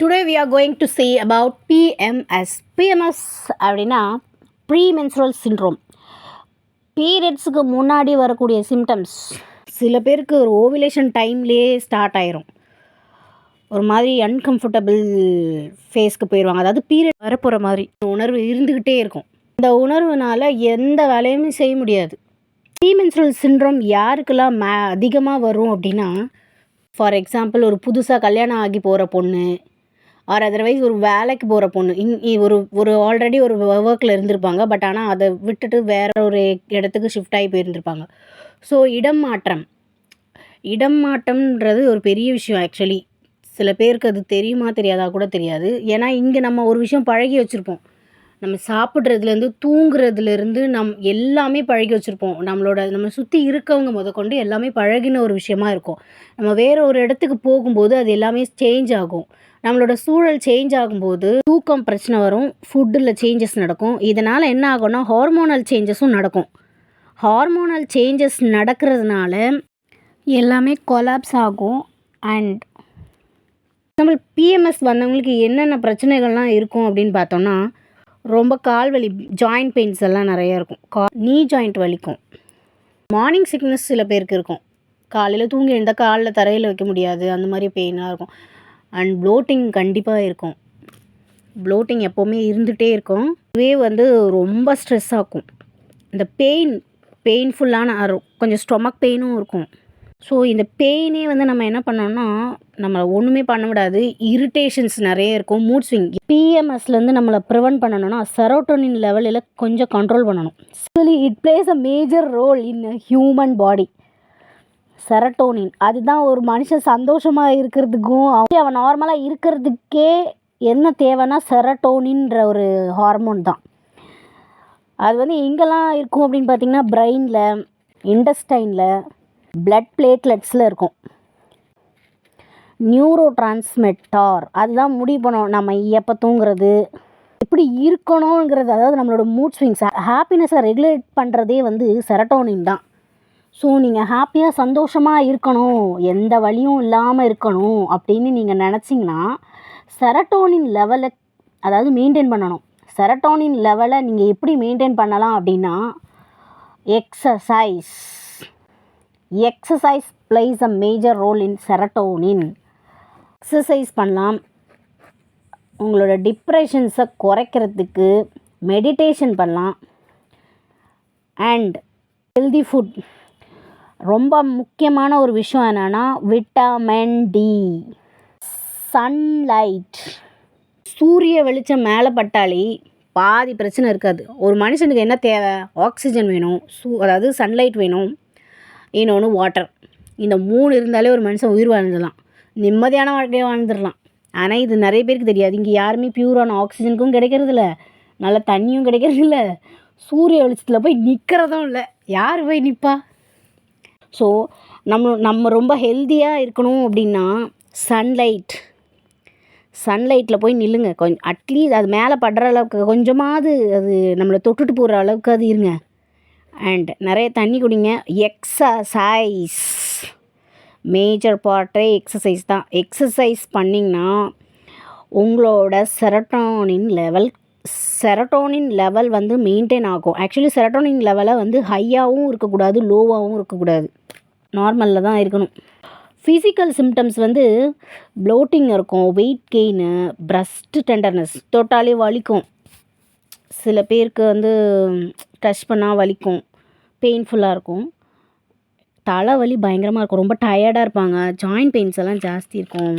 Today we are going to say about PMS PMS அப்படின்னா premenstrual syndrome பீரியட்ஸுக்கு முன்னாடி வரக்கூடிய சிம்டம்ஸ் சில பேருக்கு ஒரு ஓவிலேஷன் டைம்லேயே ஸ்டார்ட் ஆயிரும். ஒரு மாதிரி அன்கம்ஃபர்டபுள் ஃபேஸ்க்கு போயிடுவாங்க அதாவது பீரியட் வரப்போகிற மாதிரி உணர்வு இருந்துக்கிட்டே இருக்கும். இந்த உணர்வுனால எந்த வேலையுமே செய்ய முடியாது. ப்ரீமென்சுரல் சிண்ட்ரோம் யாருக்கெல்லாம் மே அதிகமாக வரும் அப்படின்னா ஃபார் எக்ஸாம்பிள் ஒரு புதுசாக கல்யாணம் ஆகி போகிற பொண்ணு ஆர் அதர்வைஸ் ஒரு வேலைக்கு போகிற பொண்ணு. இன் ஒரு ஒரு ஆல்ரெடி ஒரு ஒர்க்கில் இருந்திருப்பாங்க. பட் ஆனால் அதை விட்டுட்டு வேற ஒரு இடத்துக்கு ஷிஃப்ட் ஆகி போயிருந்திருப்பாங்க. ஸோ இடம் மாற்றம். இடம் மாற்றம்ன்றது ஒரு பெரிய விஷயம் ஆக்சுவலி சில பேருக்கு அது தெரியுமா தெரியாதா கூட தெரியாது. ஏன்னா இங்கே நம்ம ஒரு விஷயம் பழகி வச்சுருப்போம். நம்ம சாப்பிட்றதுலேருந்து தூங்குறதுலேருந்து நம் எல்லாமே பழகி வச்சுருப்போம். நம்மளோட நம்ம சுற்றி இருக்கவங்க முதற்கொண்டு எல்லாமே பழகின ஒரு விஷயமா இருக்கும். நம்ம வேறு ஒரு இடத்துக்கு போகும்போது அது எல்லாமே சேஞ்ச் ஆகும். நம்மளோட சூழல் சேஞ்ச் ஆகும்போது தூக்கம் பிரச்சனை வரும். ஃபுட்டில் சேஞ்சஸ் நடக்கும். இதனால் என்ன ஆகும்னா ஹார்மோனல் சேஞ்சஸும் நடக்கும். ஹார்மோனல் சேஞ்சஸ் நடக்கிறதுனால எல்லாமே கொலாப்ஸ் ஆகும். அண்ட் நம்ம பிஎம்எஸ் வந்தவங்களுக்கு என்னென்ன பிரச்சனைகள்லாம் இருக்கும் அப்படின்னு பார்த்தோம்னா ரொம்ப கால் வலி ஜாயிண்ட் பெயின்ஸ் எல்லாம் நிறையா இருக்கும். கா நீ ஜாயிண்ட் வலிக்கும். மார்னிங் சிக்னஸ் சில பேருக்கு இருக்கும். காலையில் தூங்கி எழுந்தால் காலில் தரையில் வைக்க முடியாது. அந்த மாதிரி பெயினாக இருக்கும். அண்ட் ப்ளோட்டிங் கண்டிப்பாக இருக்கும். ப்ளோட்டிங் எப்போவுமே இருந்துகிட்டே இருக்கும். இதுவே வந்து ரொம்ப ஸ்ட்ரெஸ் ஆக்கும். இந்த பெயின் பெயின்ஃபுல்லான கொஞ்சம் ஸ்டொமக் பெயினும் இருக்கும். ஸோ இந்த பெயினே வந்து நம்ம என்ன பண்ணோம்னா நம்ம ஒன்றுமே பண்ண விடாது. இரிட்டேஷன்ஸ் நிறைய இருக்கும். மூட் ஸ்விங் பிஎம்எஸ்லேருந்து நம்மளை ப்ரிவெண்ட் பண்ணணும்னா செரோட்டோனின் லெவலில் கொஞ்சம் கண்ட்ரோல் பண்ணணும். Actually it plays a major role in human body serotonin. அதுதான் ஒரு மனுஷன் சந்தோஷமாக இருக்கிறதுக்கும் அவன் நார்மலாக இருக்கிறதுக்கே என்ன தேவைன்னா செரட்டோனின்ற ஒரு ஹார்மோன் தான். அது வந்து எங்கெல்லாம் இருக்கும் அப்படின்னு பார்த்தீங்கன்னா பிரெயினில் இண்டஸ்டைனில் பிளட் பிளேட்லெட்ஸில் இருக்கும். நியூரோ டிரான்ஸ்மெட்டார் அதுதான் முடிவு பண்ணோம். நம்ம எப்போ தூங்குறது எப்படி இருக்கணுங்கிறது அதாவது நம்மளோட மூட் ஸ்விங்ஸ் ஹாப்பினஸை ரெகுலேட் பண்ணுறதே வந்து செரட்டோனின் தான். ஸோ நீங்கள் ஹாப்பியாக சந்தோஷமாக இருக்கணும். எந்த வலியும் இல்லாமல் இருக்கணும் அப்படின்னு நீங்கள் நினச்சிங்கன்னா செரட்டோனின் லெவலை அதாவது மெயின்டைன் பண்ணணும். செரட்டோனின் லெவலை நீங்கள் எப்படி மெயின்டைன் பண்ணலாம் அப்படின்னா exercise exercise plays a major role in serotonin exercise பண்ணலாம். உங்களோட டிப்ரெஷன்ஸை குறைக்கிறதுக்கு மெடிடேஷன் பண்ணலாம். அண்ட் ஹெல்தி ஃபுட் ரொம்ப முக்கியமான ஒரு விஷயம் என்னென்னா விட்டமின் டி. சன்லைட் சூரிய வெளிச்சம் மேலே பட்டாலே பாதி பிரச்சனை இருக்காது. ஒரு மனுஷனுக்கு என்ன தேவை? ஆக்சிஜன் வேணும். சூ அதாவது சன்லைட் வேணும். இன்னொன்று வாட்டர் இந்த மூணு இருந்தாலே ஒரு மனுஷன் உயிர் வாழ்ந்துடலாம். நிம்மதியான வாழ்க்கையை வாழ்ந்துடலாம். ஆனால் இது நிறைய பேருக்கு தெரியாது. இங்கே யாருமே பியூரான ஆக்சிஜனுக்கும் கிடைக்கிறதில்ல. நல்ல தண்ணியும் கிடைக்கிறதில்ல. சூரிய வெளிச்சத்தில் போய் நிற்கிறதும் இல்லை. யார் போய் நிற்பா ஸோ நம்ம நம்ம ரொம்ப ஹெல்த்தியாக இருக்கணும் அப்படின்னா சன்லைட் சன்லைட்டில் போய் நில்லுங்க. கொஞ்சம் அட்லீஸ்ட் அது மேலே படுற அளவுக்கு கொஞ்சமாவது அது நம்மளை தொட்டுட்டு போகிற அளவுக்கு அது இருங்க. அண்ட் நிறைய தண்ணி குடிங்க. எக்ஸசைஸ் மேஜர் பார்ட்டே எக்ஸசைஸ் தான். எக்ஸசைஸ் பண்ணிங்கன்னா உங்களோட செரட்டோனின் லெவல் செரட்டோனின் லெவல் வந்து மெயின்டைன் ஆகும். ஆக்சுவலி செரட்டோனின் லெவலை வந்து ஹையாகவும் இருக்கக்கூடாது லோவாகவும் இருக்கக்கூடாது. நார்மலில் தான் இருக்கணும். ஃபிசிக்கல் சிம்டம்ஸ் வந்து ப்ளோட்டிங் இருக்கும் வெயிட் கெயின் பிரஸ்ட் டெண்டர்னஸ் தொட்டாலே வலிக்கும். சில பேருக்கு வந்து டச் பண்ணால் வலிக்கும் பெயின்ஃபுல்லாக இருக்கும். தலைவலி பயங்கரமாக இருக்கும் ரொம்ப டயர்டாக இருப்பாங்க ஜாயிண்ட் பெயின்ஸ் எல்லாம் ஜாஸ்தி இருக்கும்.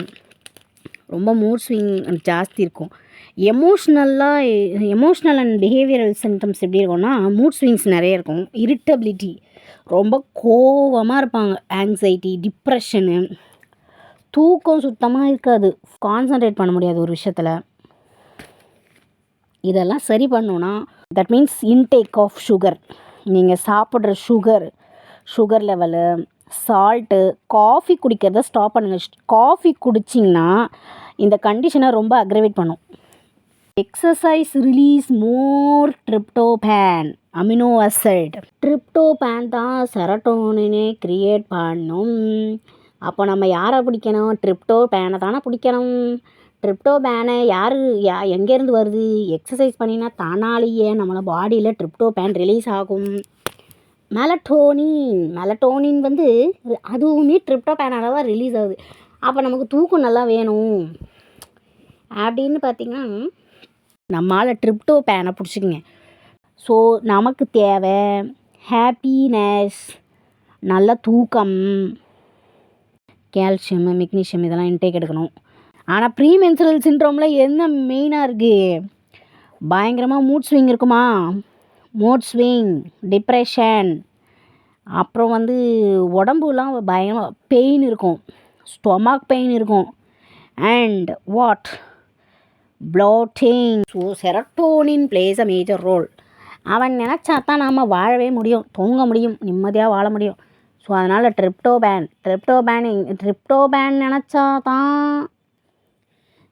ரொம்ப மூட் ஸ்விங் ஜாஸ்தி இருக்கும். எமோஷ்னலாக எமோஷ்னல் அண்ட் பிஹேவியரல் சிம்டம்ஸ் எப்படி இருக்கும்னா மூட் ஸ்விங்ஸ் நிறைய இருக்கும். இரிட்டபிலிட்டி ரொம்ப கோவமாக இருப்பாங்க. ஆங்ஸைட்டி டிப்ரெஷனு தூக்கம் சுத்தமாக இருக்காது. கான்சன்ட்ரேட் பண்ண முடியாது ஒரு விஷயத்தில். இதெல்லாம் சரி பண்ணோன்னா that means intake of sugar நீங்கள் சாப்பிட்ற sugar sugar level salt coffee குடிக்கிறத ஸ்டாப் பண்ணுங்கள் காஃபி குடிச்சிங்கன்னா இந்த கண்டிஷனை ரொம்ப அக்ரவேட் பண்ணும். Exercise release more tryptophan amino acid tryptophan தான் செரட்டோனினே கிரியேட் பண்ணும். அப்போ நம்ம யாரை பிடிக்கணும்? ட்ரிப்டோபேனை தானே பிடிக்கணும். ட்ரிப்டோபேனை யார் யா எங்கேருந்து வருது? எக்ஸசைஸ் பண்ணினா தானாலேயே நம்மளை பாடியில் ட்ரிப்டோபேன் ரிலீஸ் ஆகும். மெலட்டோனின் மெலட்டோனின் வந்து அதுவுமே ட்ரிப்டோபேனால தான் ரிலீஸ் ஆகுது. அப்போ நமக்கு தூக்கம் நல்லா வேணும். அப்படின்னு பார்த்தீங்கன்னா நம்மளால் ட்ரிப்டோபேனை பிடிச்சிக்கங்க. ஸோ நமக்கு தேவை ஹாப்பினஸ் நல்ல தூக்கம் கால்சியம் மெக்னீஷியம் இதெல்லாம் இன்டேக் எடுக்கணும். ஆனால் ப்ரீ மென்சுரல் சின்ட்ரோமில் என்ன மெயினாக இருக்குது பயங்கரமாக மூட் ஸ்விங் இருக்குமா? மூட் ஸ்விங் டிப்ரெஷன் அப்புறம் வந்து உடம்புலாம் பயங்கரமாக பெயின் இருக்கும். ஸ்டொமக் பெயின் இருக்கும். And what bloating so serotonin plays a major role அவன் நினச்சா தான் நாம் வாழவே முடியும் தூங்க முடியும் நிம்மதியாக வாழ முடியும். ஸோ அதனால் ட்ரிப்டோபேன் ட்ரிப்டோபேன் ட்ரிப்டோபேன் நினச்சா தான்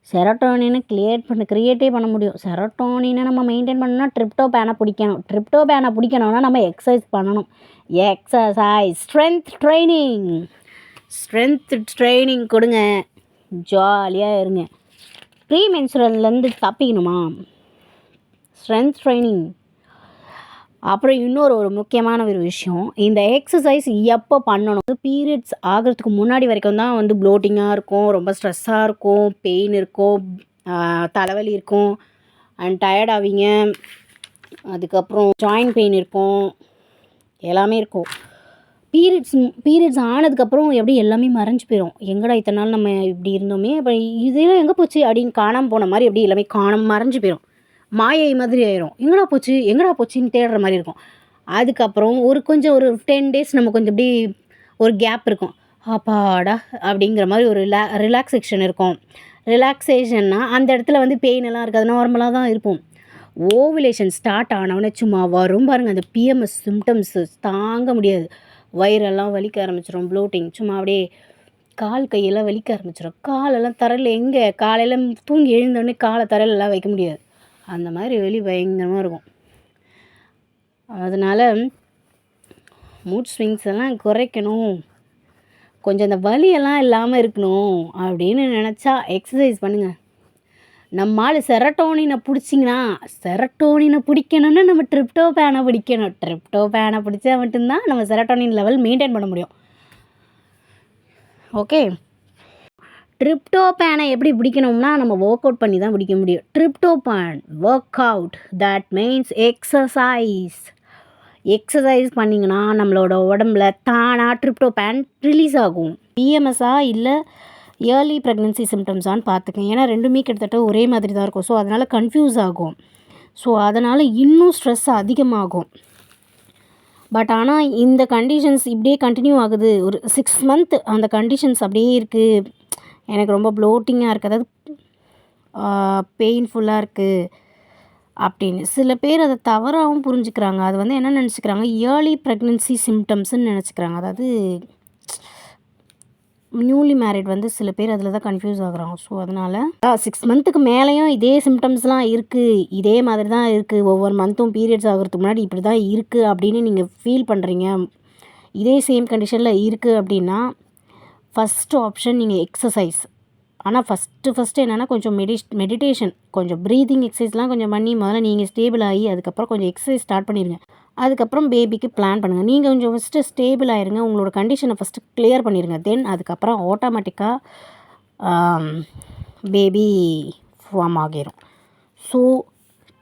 செரட்டோனினை கிரியேட் பண்ண க்ரியேட்டே பண்ண முடியும். செரட்டோனினை நம்ம மெயின்டைன் பண்ணணும்னா ட்ரிப்டோபேனை பிடிக்கணும். ட்ரிப்டோபேனை பிடிக்கணும்னா நம்ம எக்ஸசைஸ் பண்ணணும். Exercise strength training strength training கொடுங்க. ஜாலியாக இருங்க. ப்ரீ மென்சுரல்லேருந்து தப்பிக்கணுமா? ஸ்ட்ரென்த் ட்ரைனிங் அப்புறம் இன்னொரு ஒரு முக்கியமான ஒரு விஷயம். இந்த எக்ஸசைஸ் எப்போ பண்ணணும்? பீரியட்ஸ் ஆகிறதுக்கு முன்னாடி வரைக்கும் தான் வந்து ப்ளோட்டிங்காக இருக்கும் ரொம்ப ஸ்ட்ரெஸ்ஸாக இருக்கும் பெயின் இருக்கும் தலைவலி இருக்கும். அண்ட் டயர்ட் ஆவீங்க. அதுக்கப்புறம் ஜாயின் பெயின் இருக்கும். எல்லாமே இருக்கும். பீரியட்ஸ் பீரியட்ஸ் ஆனதுக்கப்புறம் எப்படி எல்லாமே மறைஞ்சு போயிடும் எங்கடா இத்தனை நாள் நம்ம இப்படி இருந்தோமே? அப்போ இதெல்லாம் எங்கே போச்சு? அப்படின்னு காணாமல் போன மாதிரி எப்படி எல்லாமே காணாம மறைஞ்சு போயிடும் மாயை மாதிரி ஆயிரும். எங்கடா போச்சு? எங்கடா போச்சுன்னு தேடுற மாதிரி இருக்கும். அதுக்கப்புறம் ஒரு கொஞ்சம் ஒரு டென் டேஸ் நம்ம கொஞ்சம் இப்படி ஒரு கேப் இருக்கும். அப்பாடா அப்படிங்கிற மாதிரி ஒரு ரிலா ரிலாக்ஸேஷன் இருக்கும். ரிலாக்ஸேஷன்னா அந்த இடத்துல வந்து பெயின் எல்லாம் இருக்காது. நார்மலாக தான் இருப்போம். ஓவுலேஷன் ஸ்டார்ட் ஆனவுடனே சும்மா வரும் பாருங்கள் அந்த பிஎம்எஸ் சிம்டம்ஸு தாங்க முடியாது. வயிறெல்லாம் வலிக்க ஆரம்பிச்சிடும் ப்ளோட்டிங் சும்மா அப்படியே கால் கையெல்லாம் வலிக்க ஆரம்பிச்சிடும் காலெல்லாம் தரையில் எங்கே? காலையில் தூங்கி எழுந்தோடனே காலை தரையிலலாம் வைக்க முடியாது. அந்த மாதிரி வலி பயங்கரமாக இருக்கும். அதனால் மூட் ஸ்விங்ஸ் எல்லாம் குறைக்கணும். கொஞ்சம் அந்த வலியெல்லாம் இல்லாமல் இருக்கணும் அப்படின்னு நினச்சா எக்ஸசைஸ் பண்ணுங்கள் நம்மால் செரட்டோனினை பிடிச்சிங்கன்னா செரட்டோனினை பிடிக்கணும்னா நம்ம ட்ரிப்டோபேனை பிடிக்கணும். ட்ரிப்டோபேனை பிடிச்சா மட்டும்தான் நம்ம செரட்டோனின் லெவல் மெயின்டைன் பண்ண முடியும். ஓகே ட்ரிப்டோபேனை எப்படி பிடிக்கணும்னா நம்ம ஒர்க் அவுட் பண்ணி தான் பிடிக்க முடியும். Tryptophan work out that means exercise exercise பண்ணிங்கன்னா நம்மளோட உடம்புல தானாக ட்ரிப்டோபேன் ரிலீஸ் ஆகும். பிஎம்எஸ்ஸா இல்லை ஏர்லி ப்ரெக்னென்சி சிம்டம்ஸான்னு பார்த்துக்கேன். ஏன்னா ரெண்டுமே கிட்டத்தட்ட ஒரே மாதிரி தான் இருக்கும். ஸோ அதனால் கன்ஃபியூஸ் ஆகும். ஸோ அதனால் இன்னும் ஸ்ட்ரெஸ் அதிகமாகும். பட் ஆனால் இந்த கண்டிஷன்ஸ் இப்படியே கண்டினியூ ஆகுது. ஒரு சிக்ஸ் மந்த் அந்த கண்டிஷன்ஸ் அப்படியே இருக்குது எனக்கு ரொம்ப ப்ளோட்டிங்காக இருக்குது அதாவது பெயின்ஃபுல்லாக இருக்குது அப்படின்னு. சில பேர் அதை தவறாகவும் புரிஞ்சுக்கிறாங்க. அது வந்து என்ன நினச்சிக்கிறாங்க? ஏர்லி ப்ரெக்னென்சி சிம்டம்ஸ்ன்னு நினச்சிக்கிறாங்க. அதாவது நியூலி மேரிட் வந்து சில பேர் அதில் தான் கன்ஃபியூஸ் ஆகுறாங்க. ஸோ அதனால் சிக்ஸ் மந்த்துக்கு மேலேயும் இதே சிம்டம்ஸ்லாம் இருக்குது இதே மாதிரி தான் இருக்குது ஒவ்வொரு மந்த்தும் பீரியட்ஸ் ஆகிறதுக்கு முன்னாடி இப்படி தான் இருக்குது அப்படின்னு நீங்கள் ஃபீல் பண்ணுறீங்க இதே சேம் கண்டிஷனில் இருக்குது அப்படின்னா ஃபஸ்ட்டு ஆப்ஷன் நீங்கள் எக்ஸசைஸ் ஆனால் ஃபஸ்ட்டு ஃபஸ்ட்டு என்னென்னா கொஞ்சம் மெடி மெடிடேஷன் கொஞ்சம் ப்ரீதிங் எக்ஸசைஸ்லாம் கொஞ்சம் பண்ணி முதல்ல நீங்கள் ஸ்டேபிள் ஆகி அதுக்கப்புறம் கொஞ்சம் எக்ஸசைஸ் ஸ்டார்ட் பண்ணிடுங்க அதுக்கப்புறம் பேபிக்கு பிளான் பண்ணுங்கள் நீங்கள் கொஞ்சம் ஃபஸ்ட்டு ஸ்டேபிள் ஆயிருங்க. உங்களோட கண்டிஷனை ஃபஸ்ட்டு கிளியர் பண்ணிடுங்க தென் அதுக்கப்புறம் ஆட்டோமேட்டிக்காக பேபி ஃபார்ம் ஆகிரும். So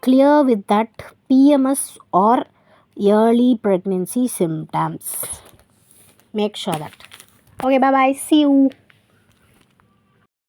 clear with that PMS or early pregnancy symptoms make sure that okay bye bye. See you